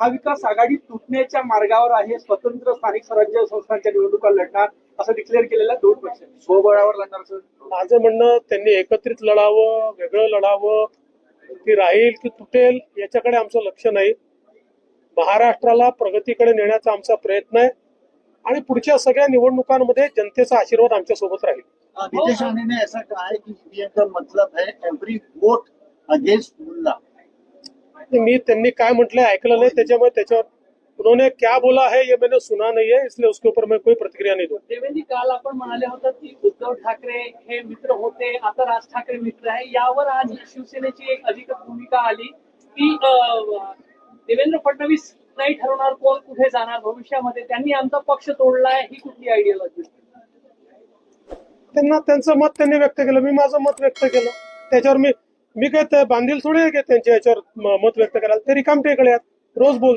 महाविकास आघाडी तुटण्याच्या मार्गावर आहे स्वतंत्र स्थानिक स्वराज्य संस्थांच्या निवडणुका लढणार असं डिक्लेअर केलेलं आहे दोन पक्ष. स्वबळावर लढणार असं माझं म्हणणं त्यांनी एकत्रित लढावं वेगळं लढावं ती राहील की तुटेल याच्याकडे आमचं लक्ष नाही. महाराष्ट्राला प्रगतीकडे नेण्याचा आमचा प्रयत्न आहे. आणि पुढच्या सगळ्या निवडणुकांमध्ये जनतेचा आशीर्वाद आमच्यासोबत राहील नीतीश राणे ने ऐसा कहा है कि ईवीएम का मतलब है एवरी वोट अगेंस्ट ते मी त्यांनी काय म्हटलंय ऐकलं नाही त्याच्यामुळे त्याच्यावर उन्होंने क्या बोला है ये मैंने सुना नहीं है इसलिए उसके ऊपर मैं कोई प्रतिक्रिया नहीं दूंगा देवेंद्र काल आपण म्हणाले होतात की उद्धव ठाकरे हे मित्र होते आता राज ठाकरे मित्र आहे. यावर आज शिवसेनेची एक अधिक भूमिका आली की देवेंद्र फडणवीस नाही ठरवणार कोण कुठे जाणार भविष्यामध्ये. त्यांनी आमचा पक्ष तोडलाय ही कुठली आयडियोलॉजी त्यांना त्यांचं मत त्यांनी व्यक्त केलं मी माझं मत व्यक्त केलं. त्याच्यावर मी मी काय बांधील थोडी आहे त्यांच्या याच्यावर मत व्यक्त करायला? ते रिकामटेकडे आहेत रोज बोलतात.